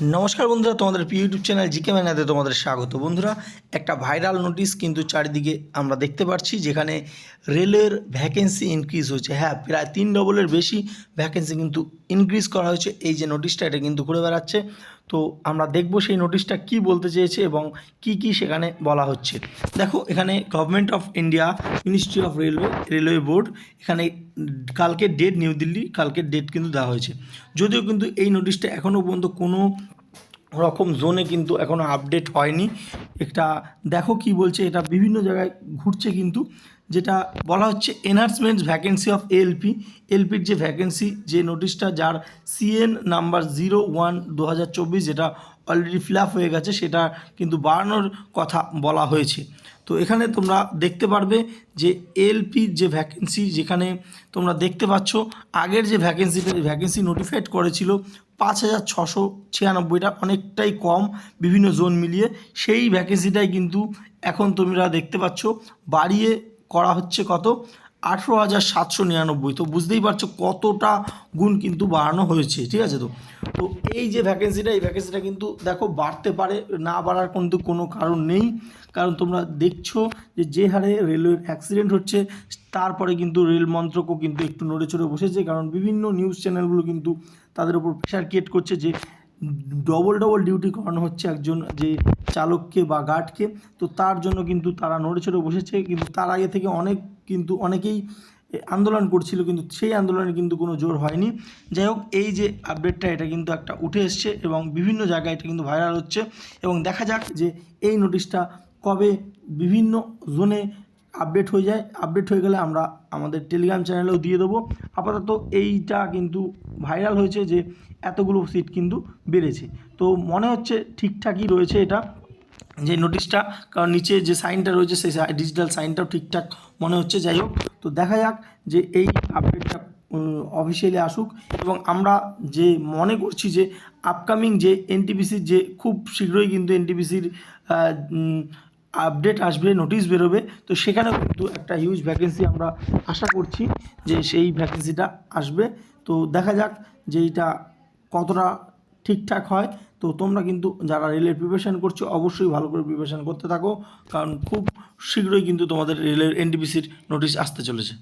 নমস্কার বন্ধুরা, তোমাদের ইউটিউব চ্যানেল জিকে ম্যানাতে তোমাদের স্বাগত। বন্ধুরা, একটা ভাইরাল নোটিশ কিন্তু চারিদিকে আমরা দেখতে পাচ্ছি, যেখানে রেলের ভ্যাকেন্সি ইনক্রিজ হয়েছে। হ্যাঁ প্রায় তিন ডবলের বেশি ভ্যাকেন্সি কিন্তু ইনক্রিজ করা হয়েছে। এই যে নোটিশটা এটা কিন্তু ঘুরে বেড়াচ্ছে। তো আমরা দেখব সেই নোটিশটা কি বলতে চেয়েছে এবং কি কি সেখানে বলা হচ্ছে। দেখো, এখানে government of India ministry of railway railway board এখানে কালকে ডেট নিউ দিল্লি কালকের ডেট কিন্তু দেওয়া হয়েছে। যদিও কিন্তু এই নোটিশটা এখনও পর্যন্ত কোনো রকম জোনে কিন্তু এখনও আপডেট হয়নি। একটা দেখো কি বলছে, এটা বিভিন্ন জায়গায় ঘুরছে কিন্তু। যেটা বলা হচ্ছে এনহান্সমেন্ট ভ্যাকেন্সি অফ এলপি এলপির যে ভ্যাকেন্সি যে নোটিশটা যার সিএন নাম্বার জিরো ওয়ান দু হাজার চব্বিশ যেটা অলরেডি ফিল হয়ে গেছে, সেটা কিন্তু বাড়ানোর কথা বলা হয়েছে। তো এখানে তোমরা দেখতে পারবে যে এলপি যে ভ্যাকেন্সি যেখানে তোমরা দেখতে পাচ্ছ, আগের যে ভ্যাকেন্সিটা ভ্যাকেন্সি নোটিফাইড করেছিল, পাঁচ হাজার ছশো ছিয়ানব্বইটা, অনেকটাই কম বিভিন্ন জোন মিলিয়ে। সেই ভ্যাকেন্সিটাই কিন্তু এখন তোমরা দেখতে পাচ্ছ, বাড়িয়ে করা হচ্ছে কত? আঠেরো হাজার সাতশো নিরানব্বই। তো বুঝতেই পারছ কতটা গুণ কিন্তু বাড়ানো হয়েছে, ঠিক আছে তো? তো এই যে ভ্যাকেন্সিটা এই ভ্যাকেন্সিটা কিন্তু দেখো বাড়তে পারে, না বাড়ার কিন্তু কোনো কারণ নেই। কারণ তোমরা দেখছ যে যে হারে রেলওয়ের অ্যাক্সিডেন্ট হচ্ছে, তারপরে কিন্তু রেল মন্ত্রকও কিন্তু একটু নড়ে চড়ে বসেছে, কারণ বিভিন্ন নিউজ চ্যানেলগুলো কিন্তু তাদের উপর প্রেশার ক্রিয়েট করছে যে ডবল ডবল ডিউটি করানো হচ্ছে একজন যে চালককে বা গার্ডকে তো তার জন্য কিন্তু তারা নড়ে চড়ে বসেছে, কিন্তু তার আগে থেকে অনেক কিন্তু অনেকেই আন্দোলন করছিল, কিন্তু সেই আন্দোলনে কিন্তু কোনো জোর হয়নি। যাই হোক, এই যে আপডেটটা এটা কিন্তু একটা উঠে এসছে এবং বিভিন্ন জায়গায় এটা কিন্তু ভাইরাল হচ্ছে। এবং দেখা যাক যে এই নোটিশটা কবে বিভিন্ন জোনে আপডেট হয়ে যায়। আপডেট হয়ে গেলে আমরা আমাদের টেলিগ্রাম চ্যানেলেও দিয়ে দেবো। আপাতত এইটা কিন্তু ভাইরাল হয়েছে যে এতগুলো সিট কিন্তু বেড়েছে। তো মনে হচ্ছে ঠিকঠাকই রয়েছে এটা। যে নোটিশটা কারণ নিচে যে সাইনটা রয়েছে, সেই ডিজিটাল সাইনটাও ঠিকঠাক মনে হচ্ছে। যাই হোক, তো দেখা যাক যে এই আপডেটটা অফিসিয়ালি আসুক। এবং আমরা যে মনে করছি যে আপকামিং যে এনটিপিসির যে খুব শীঘ্রই কিন্তু এনটিপিসির আপডেট আসবে নোটিশ বেরোবে। তো সেখানেও কিন্তু একটা হিউজ ভ্যাকেন্সি আমরা আশা করছি যে সেই ভ্যাকেন্সিটা আসবে। তো দেখা যাক যে এটা কতটা ঠিকঠাক হয়। তো তোমরা কিন্তু যারা রেলের প্রিপারেশান করছ, অবশ্যই ভালো করে প্রিপারেশান করতে থাকো। কারণ খুব শীঘ্রই কিন্তু তোমাদের রেলের এনটিপিসির নোটিশ আসতে চলেছে।